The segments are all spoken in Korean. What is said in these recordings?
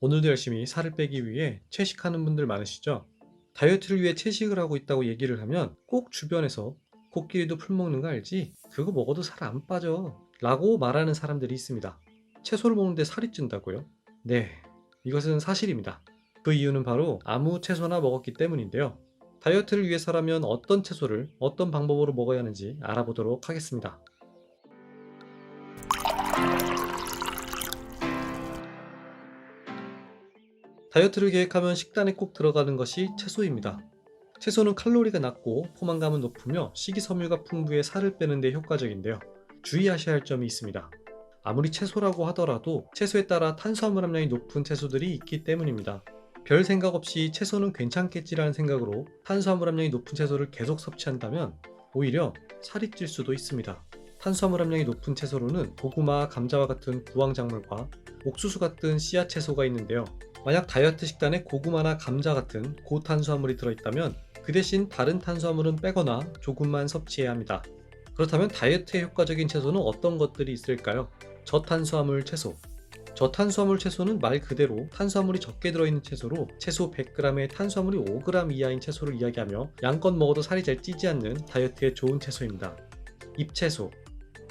오늘도 열심히 살을 빼기 위해 채식하는 분들 많으시죠? 다이어트를 위해 채식을 하고 있다고 얘기를 하면 꼭 주변에서 코끼리도 풀 먹는 거 알지? 그거 먹어도 살 안 빠져. 라고 말하는 사람들이 있습니다. 채소를 먹는데 살이 찐다고요? 네, 이것은 사실입니다. 그 이유는 바로 아무 채소나 먹었기 때문인데요. 다이어트를 위해서라면 어떤 채소를 어떤 방법으로 먹어야 하는지 알아보도록 하겠습니다. 다이어트를 계획하면 식단에 꼭 들어가는 것이 채소입니다. 채소는 칼로리가 낮고 포만감은 높으며 식이섬유가 풍부해 살을 빼는 데 효과적인데요. 주의하셔야 할 점이 있습니다. 아무리 채소라고 하더라도 채소에 따라 탄수화물 함량이 높은 채소들이 있기 때문입니다. 별 생각 없이 채소는 괜찮겠지라는 생각으로 탄수화물 함량이 높은 채소를 계속 섭취한다면 오히려 살이 찔 수도 있습니다. 탄수화물 함량이 높은 채소로는 고구마, 감자와 같은 부황작물과 옥수수 같은 씨앗 채소가 있는데요. 만약 다이어트 식단에 고구마나 감자 같은 고탄수화물이 들어있다면 그 대신 다른 탄수화물은 빼거나 조금만 섭취해야 합니다. 그렇다면 다이어트에 효과적인 채소는 어떤 것들이 있을까요? 저탄수화물 채소. 저탄수화물 채소는 말 그대로 탄수화물이 적게 들어있는 채소로 채소 100g에 탄수화물이 5g 이하인 채소를 이야기하며 양껏 먹어도 살이 잘 찌지 않는 다이어트에 좋은 채소입니다. 잎채소.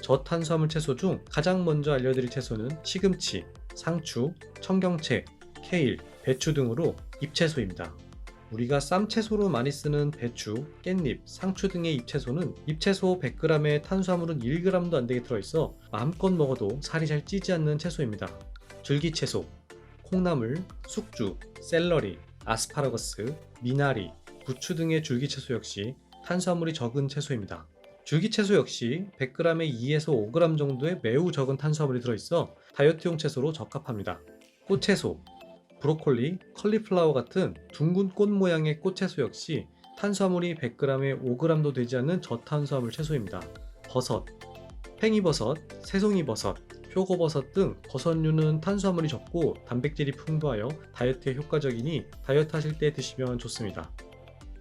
저탄수화물 채소 중 가장 먼저 알려드릴 채소는 시금치, 상추, 청경채, 케일, 배추 등으로 잎채소입니다. 우리가 쌈채소로 많이 쓰는 배추, 깻잎, 상추 등의 잎채소는 잎채소 100g에 탄수화물은 1g도 안 되게 들어있어 마음껏 먹어도 살이 잘 찌지 않는 채소입니다. 줄기채소, 콩나물, 숙주, 샐러리, 아스파라거스, 미나리, 부추 등의 줄기채소 역시 탄수화물이 적은 채소입니다. 줄기채소 역시 100g에 2에서 5g 정도의 매우 적은 탄수화물이 들어있어 다이어트용 채소로 적합합니다. 꽃채소, 브로콜리, 컬리플라워 같은 둥근 꽃 모양의 꽃채소 역시 탄수화물이 100g에 5g도 되지 않는 저탄수화물 채소입니다. 버섯, 팽이버섯, 새송이버섯, 표고버섯 등 버섯류는 탄수화물이 적고 단백질이 풍부하여 다이어트에 효과적이니 다이어트 하실 때 드시면 좋습니다.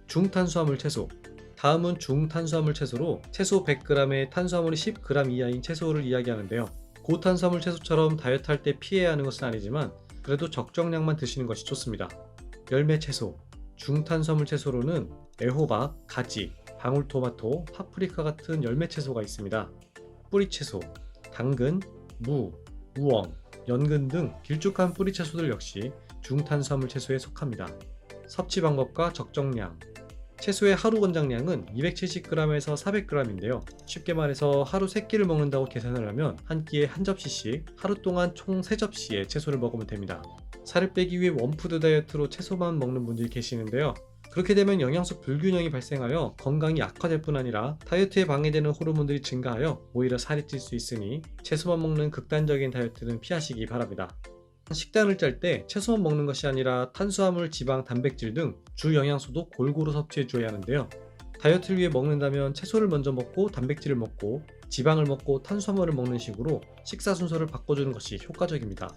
중탄수화물 채소 다음은 중탄수화물 채소로 채소 100g에 탄수화물이 10g 이하인 채소를 이야기하는데요. 고탄수화물 채소처럼 다이어트 할 때 피해야 하는 것은 아니지만 그래도 적정량만 드시는 것이 좋습니다. 열매 채소, 중탄수화물 채소로는 애호박, 가지, 방울토마토, 파프리카 같은 열매 채소가 있습니다. 뿌리 채소, 당근, 무, 우엉, 연근 등 길쭉한 뿌리 채소들 역시 중탄수화물 채소에 속합니다. 섭취 방법과 적정량 채소의 하루 권장량은 270g에서 400g인데요. 쉽게 말해서 하루 3끼를 먹는다고 계산을 하면 한 끼에 한 접시씩 하루 동안 총 3접시의 채소를 먹으면 됩니다. 살을 빼기 위해 원푸드 다이어트로 채소만 먹는 분들이 계시는데요. 그렇게 되면 영양소 불균형이 발생하여 건강이 악화될 뿐 아니라 다이어트에 방해되는 호르몬들이 증가하여 오히려 살이 찔 수 있으니 채소만 먹는 극단적인 다이어트는 피하시기 바랍니다. 식단을 짤 때 채소만 먹는 것이 아니라 탄수화물, 지방, 단백질 등 주 영양소도 골고루 섭취해 줘야 하는데요. 다이어트를 위해 먹는다면 채소를 먼저 먹고 단백질을 먹고 지방을 먹고 탄수화물을 먹는 식으로 식사 순서를 바꿔주는 것이 효과적입니다.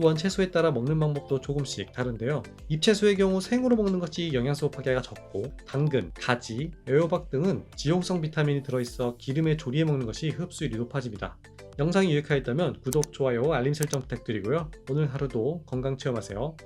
또한 채소에 따라 먹는 방법도 조금씩 다른데요. 잎채소의 경우 생으로 먹는 것이 영양소 파괴가 적고 당근, 가지, 애호박 등은 지용성 비타민이 들어있어 기름에 조리해 먹는 것이 흡수율이 높아집니다. 영상이 유익하였다면 구독, 좋아요, 알림 설정 부탁드리고요. 오늘 하루도 건강 체험하세요.